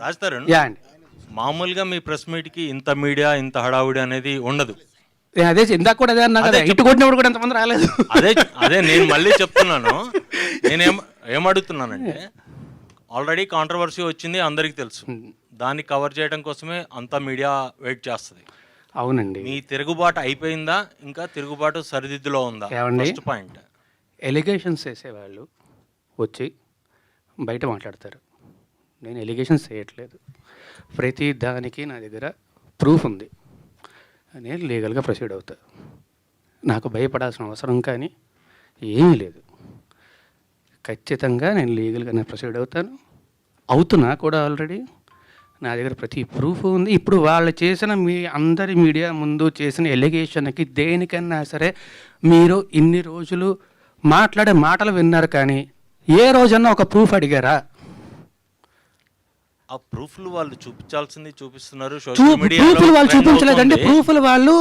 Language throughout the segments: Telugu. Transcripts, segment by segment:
రాస్తారు యా అండి. మామూలుగా మీ ప్రెస్ మీట్కి ఇంత మీడియా ఇంత హడావుడి అనేది ఉండదు. నేను అదే ఇందాక కూడా అదే అన్నా కదా ఇటు కొట్టినప్పుడు కూడా ఎంతమంది రాలేదు. అదే అదే నేను మళ్ళీ చెప్తున్నాను. నేనేం ఏమడుగుతున్నానంటే ఆల్రెడీ కాంట్రవర్సీ వచ్చింది అందరికీ తెలుసు. దాన్ని కవర్ చేయడం కోసమే అంతా మీడియా వెయిట్ చేస్తుంది. అవునండి. మీ తిరుగుబాటు అయిపోయిందా? ఇంకా తిరుగుబాటు సరిదిద్దులో ఉందా? ఏమండి? ఫస్ట్ పాయింట్ ఎలిగేషన్స్ వేసేవాళ్ళు వచ్చి బయట మాట్లాడతారు. నేను ఎలిగేషన్స్ చేయట్లేదు. ప్రతి దానికి నా దగ్గర ప్రూఫ్ ఉంది. నేను లీగల్గా ప్రొసీడ్ అవుతా. నాకు భయపడాల్సిన అవసరం కానీ ఏమీ లేదు. ఖచ్చితంగా నేను లీగల్గానే ప్రొసీడ్ అవుతాను. అవుతున్నా కూడా ఆల్రెడీ నా దగ్గర ప్రతి ప్రూఫ్ ఉంది. ఇప్పుడు వాళ్ళు చేసిన మీ అందరి మీడియా ముందు చేసిన ఎలిగేషన్కి దేనికన్నా సరే మీరు ఇన్ని రోజులు మాట్లాడే మాటలు విన్నారు కానీ ఏ రోజన్నా ఒక ప్రూఫ్ అడిగారా? ఆ ప్రూఫ్లు వాళ్ళు చూపించాల్సింది చూపిస్తున్నారు సోషల్ ప్రూఫ్లు వాళ్ళు అవుతోంది. ప్రూఫ్లు వాళ్ళు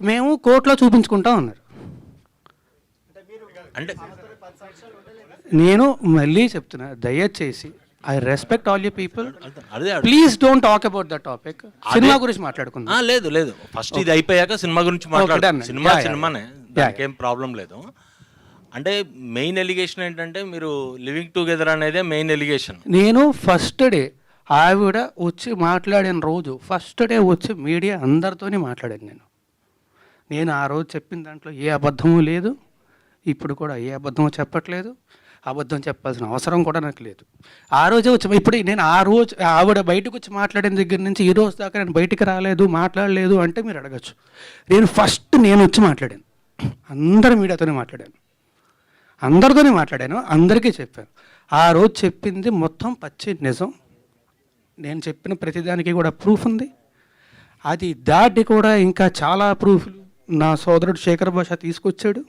మేము కోర్టులో చూపించుకుంటాం అన్నారు అంటే నేను మళ్ళీ చెప్తున్నా దయచేసి I respect all you people please don't talk about the topic cinema గురించి మాట్లాడుకుందాం. లేదు లేదు. ఫస్ట్ ఇది అయిపోయాక సినిమా గురించి మాట్లాడు done. సినిమా. సినిమానే. దానికి ఏం ప్రాబ్లం లేదు. అంటే మెయిన్ ఎలిగేషన్ ఏంటంటే మీరు లివింగ్ టుగెదర్ అనేదే మెయిన్ ఎలిగేషన్ నేను ఫస్ట్ డే ఆవిడ వచ్చి మాట్లాడిన రోజు ఫస్ట్ డే వచ్చి మీడియా అందరితోనే మాట్లాడాను నేను. నేను ఆ రోజు చెప్పిన దాంట్లో ఏ అబద్ధము లేదు. ఇప్పుడు కూడా ఏ అబద్ధము చెప్పట్లేదు. అబద్ధం చెప్పాల్సిన అవసరం కూడా నాకు లేదు. ఆ రోజే వచ్చి ఇప్పుడు నేను ఆ రోజు ఆవిడ బయటకు వచ్చి మాట్లాడిన దగ్గర నుంచి ఈ రోజు దాకా నేను బయటికి రాలేదు మాట్లాడలేదు అంటే మీరు అడగచ్చు. నేను ఫస్ట్ నేను వచ్చి మాట్లాడాను. అందరు మీడియాతోనే మాట్లాడాను. అందరితోనే మాట్లాడాను అందరికీ చెప్పాను. ఆ రోజు చెప్పింది మొత్తం పచ్చి నిజం. నేను చెప్పిన ప్రతిదానికి కూడా ప్రూఫ్ ఉంది. అది దాటి కూడా ఇంకా చాలా ప్రూఫ్లు నా సోదరుడు శేఖర్ భాష తీసుకొచ్చాడు.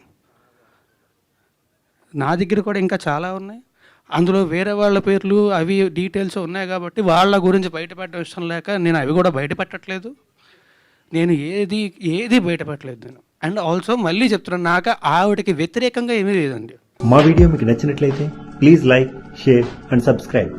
నా దగ్గర కూడా ఇంకా చాలా ఉన్నాయి. అందులో వేరే వాళ్ళ పేర్లు అవి డీటెయిల్స్ ఉన్నాయి కాబట్టి వాళ్ళ గురించి బయటపెట్టడం ఇష్టం లేక నేను అవి కూడా బయటపెట్టట్లేదు. నేను ఏది ఏది బయటపెట్టలేదు నేను. అండ్ ఆల్సో మళ్ళీ చెప్తున్నాను నాకు ఆవిడకి వ్యతిరేకంగా ఏమీ లేదండి. మా వీడియో మీకు నచ్చినట్లయితే please like share and subscribe.